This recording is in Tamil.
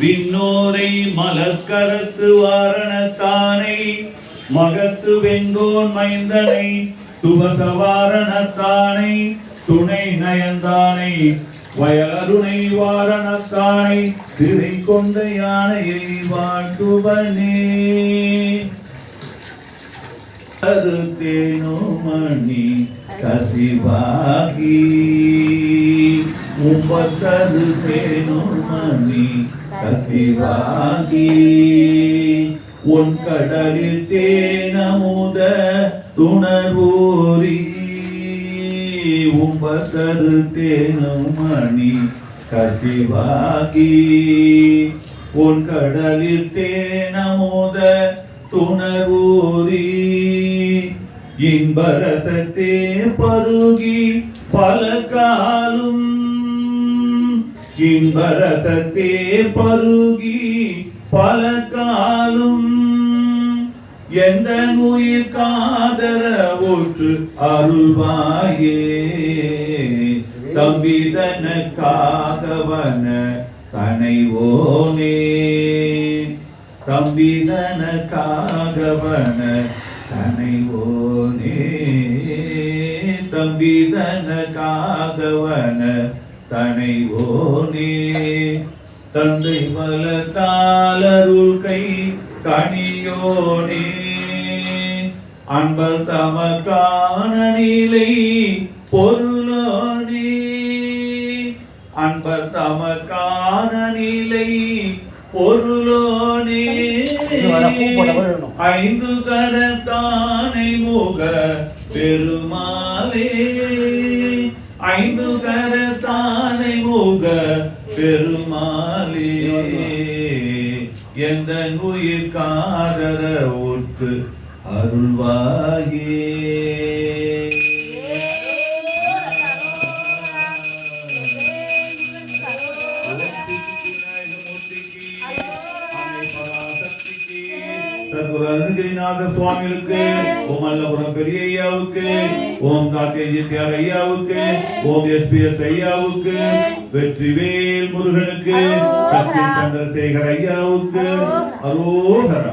விண்ணோரை மலர்கரத்து வாரணத்தானை மகத்து வெங்கோன் மைந்தனை சுபசவாரணத்தானை துணை நயந்தானை வயலருணை வாரணத்தானை திரை கொண்ட யானையை வாழ்த்துவனே. கருத்தேனோ மணி கசிவாகி முப்பத்தரு தேனுமணி கசிவாகி உன் கடலில் தேனமுத துணர்வோரி உம்பத்தரு தேனமணி கசிவாகி உன் கடலில் தேனமுத துணரூரி இன்பரசத்தே பருகி பல காலும் இன்பரசத்தே பருகி பல காலும் எந்த உயிர் காதர ஒற்று அருள்வாயே? தம்பிதன காகவன கனைவோனே தம்பிதன காகவன கனைவோனே தம்பிதன காகவன தனைவோனே தந்தை மலத்தாலருள் கை கணியோனே அன்பர் தமக்கான நிலை பொருளோனே. அன்பர் தமக்கான நிலை பொருளோனே. ஐந்து கரத்தானை முக பெருமாளே. ஐந்து கர கரத்தானை மூக பெருமாளே. எந்த உயிர் காதர ஒற்று அருள்வாயே. அருணகிரிநாத சுவாமிகளுக்கு ஓம் அல்லபுரம் பெரிய ஐயாவுக்கு ஓம் காத்தேஜி தியார் ஐயாவுக்கு ஓம் எஸ்பிஎஸ் ஐயாவுக்கு வெற்றிவேல் முருகனுக்கு சந்திரசேகர் ஐயாவுக்கு அரோகரா.